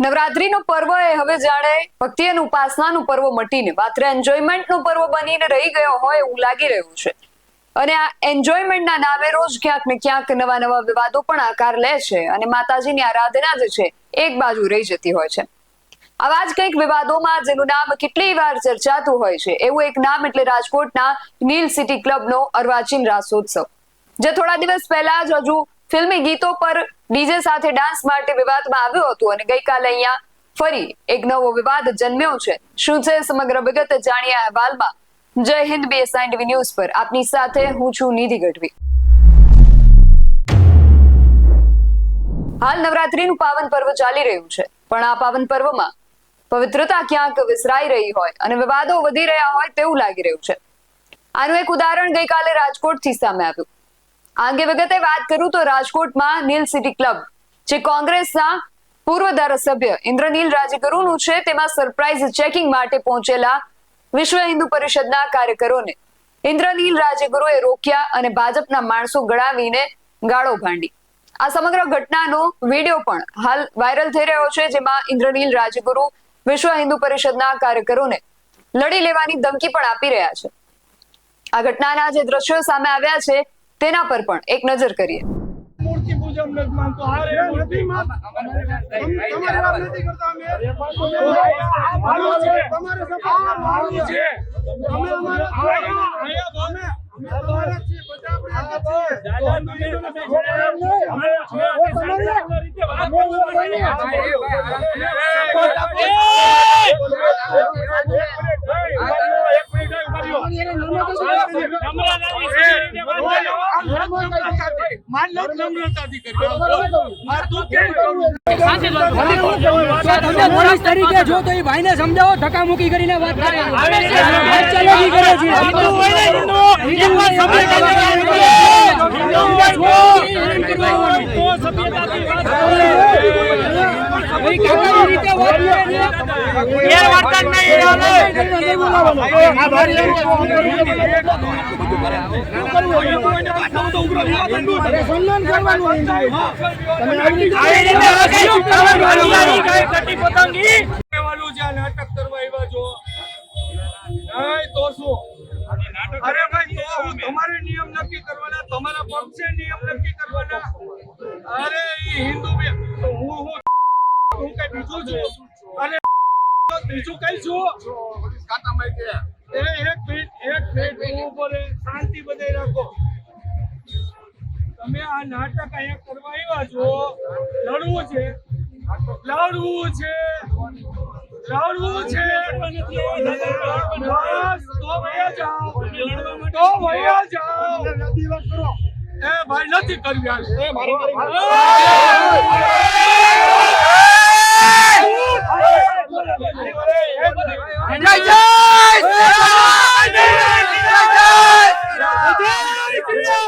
નવરાત્રીનો પર્વ એ હવે જાણે ભક્તિ અને ઉપાસનાનું પર્વ મટીને, માત્ર એન્જોયમેન્ટનો પર્વ બનીને રહી ગયો હોય એવું લાગી રહ્યું છે. અને આ એન્જોયમેન્ટના નામે રોજ ક્યાંક ને ક્યાંક નવા નવા વિવાદો પણ આકાર લે છે અને માતાજીની આરાધના જે છે, એક બાજુ રહી જતી હોય છે. આવા જ કંઈક વિવાદોમાં જેનું નામ કેટલી વાર ચર્ચાતું હોય છે, એવું એક નામ એટલે રાજકોટના નીલ સિટી ક્લબનો અર્વાચીન રાસોત્સવ. જે થોડા દિવસ પહેલા જ હજુ ફિલ્મી ગીતો પર ડીજે સાથે ડાન્સ માટે વિવાદમાં આવ્યું હતું અને ગઈકાલે અહીંયા ફરી એક નવો વિવાદ જન્મ્યો છે. શું છે સમગ્ર વિગત જાણીએ અહેવાલમાં. જય હિન્દ બીએસઆઈ ટીવી ન્યૂઝ પર. આપની સાથે હું છું નિધિ ગઢવી. હાલ નવરાત્રીનું પાવન પર્વ ચાલી રહ્યું છે, પણ આ પાવન પર્વમાં પવિત્રતા ક્યાંક વિસરાઈ રહી હોય અને વિવાદો વધી રહ્યા હોય તેવું લાગી રહ્યું છે. આનું એક ઉદાહરણ ગઈકાલે રાજકોટથી સામે આવ્યું. આ વિગતે વાત કરું તો રાજકોટમાં નીલ સિટી ક્લબ, જે કોંગ્રેસના પૂર્વ ધારાસભ્ય ઇન્દ્રનીલ રાજગુરુનું છે, તેમાં સરપ્રાઇઝ ચેકિંગ માટે પહોંચેલા વિશ્વ હિન્દુ પરિષદના કાર્યકરોને. ઇન્દ્રનીલ રાજગુરુએ રોક્યા અને ભાજપના માણસો ગળાવીને ગાળો ભાંડી. આ સમગ્ર ઘટનાનો વીડિયો પણ હાલ વાયરલ થઈ રહ્યો છે, જેમાં ઇન્દ્રનીલ રાજગુરુ વિશ્વ હિન્દુ પરિષદના કાર્યકરોને લડી લેવાની ધમકી પણ આપી રહ્યા છે. આ ઘટનાના જે દ્રશ્યો સામે આવ્યા છે તેના પર પણ એક નજર કરીએ મૂર્તિ પૂજન નથી માનતો તમારે તમારે તમે પોલીસ તરીકે જો તો એ ભાઈને સમજાવો ધક્કા મૂકી કરીને વાત કરે છે હિન્દુ હોય ને હિન્દુ હિન્દુ હોય સભ્યતા કાકાની રીતે વાત કરે છે ગેરવર્તન નહીં સન્માન કરવાનું તમે આવી કહેવાનું છે આ કરવા આવ્યા છો તો તમારે નિયમ નક્કી કરવાના તમારા પક્ષે નિયમ નક્કી કરવાના અરે હિન્દુ બે હું હું હું કઈ બીજું છું. બીજું કઈ છું? એ એક મિનિટ એક મિનિટ હું શાંતિ બધે રાખો. તમે આ નાટક અહીંયા કરવા આવ્યા છો? લડવું છે. લડવું છે. લડવું છે. તો વયા જાઓ. તો વયા જાઓ. એ ભાઈ નથી કરવી એ મારી આજ ચાલાકી નો કરતા અમે તમારા સભ્યતાની વાત કરી આજ ચાલાકી નો કરતા અમે સભ્યતાની વાત કરી અરે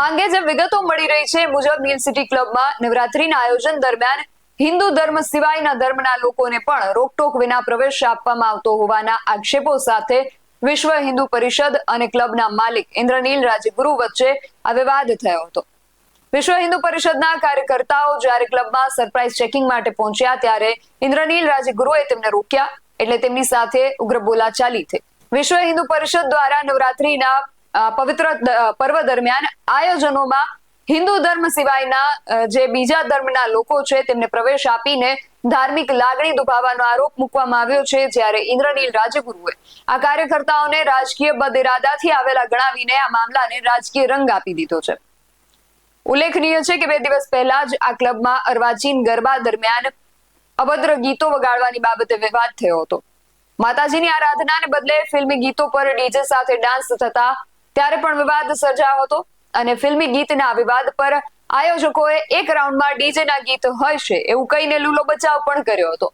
આ અંગે જે વિગતો મળી રહી છે મુજબ નીલ સિટી ક્લબમાં નવરાત્રીના આયોજન દરમિયાન હિન્દુ ધર્મ સિવાયના ધર્મના લોકોને પણ રોકટોક વિના પ્રવેશ આપવામાં આવતો હોવાના આક્ષેપો સાથે વિશ્વ હિન્દુ પરિષદ અને ક્લબના માલિક ઇન્દ્રનીલ રાજગુરુ વચ્ચે આ વિવાદ થયો હતો. વિશ્વ હિન્દુ પરિષદના કાર્યકર્તાઓ જ્યારે ક્લબમાં સરપ્રાઇઝ ચેકિંગ માટે પહોંચ્યા ત્યારે ઇન્દ્રનીલ રાજગુરુએ તેમને રોક્યા એટલે તેમની સાથે ઉગ્ર બોલાચાલી થઈ. વિશ્વ હિન્દુ પરિષદ દ્વારા નવરાત્રીના પવિત્ર પર્વ દરમિયાન આયોજનોમાં હિન્દુ ધર્મ સિવાયના જે બીજા ધર્મના લોકો છે તેમને પ્રવેશ આપીને ધાર્મિક લાગણી દુભાવવાનો આરોપ મૂકવામાં આવ્યો છે જ્યારે ઇન્દ્રનીલ રાજગુરુએ આ કાર્યકર્તાઓને રાજકીય બદઇરાદાથી આવેલા ગણાવીને આ મામલાને રાજકીય રંગ આપી દીધો છે. ઉલ્લેખનીય છે કે બે દિવસ પહેલા જ આ ક્લબમાં અર્વાચીન ગરબા દરમિયાન અભદ્ર ગીતો વગાડવાની બાબતે વિવાદ થયો હતો. માતાજીની આરાધનાને બદલે ફિલ્મી ગીતો પર ડીજે સાથે ડાન્સ થતા ત્યારે પણ વિવાદ સર્જાયો હતો અને ફિલ્મી ગીતના વિવાદ પર આયોજકોએ એક રાઉન્ડમાં ડીજે ના ગીત હશે એવું કહીને લૂલો બચાવ પણ કર્યો હતો.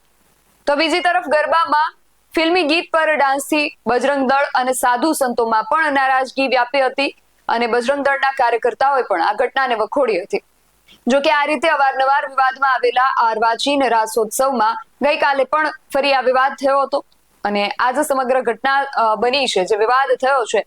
તો બીજી તરફ ગરબામાં ફિલ્મી ગીત પર ડાન્સથી બજરંગ દળ અને સાધુ સંતોમાં પણ નારાજગી વ્યાપી હતી અને બજરંગ દળના કાર્યકર્તાઓએ પણ આ ઘટનાને વખોડી હતી. જો કે આ રીતે અવારનવાર વિવાદમાં આવેલા આરવાચીન રાસોત્સવમાં ગઈકાલે પણ ફરી આ વિવાદ થયો હતો. અને આજે સમગ્ર ઘટના બની છે. જે વિવાદ થયો છે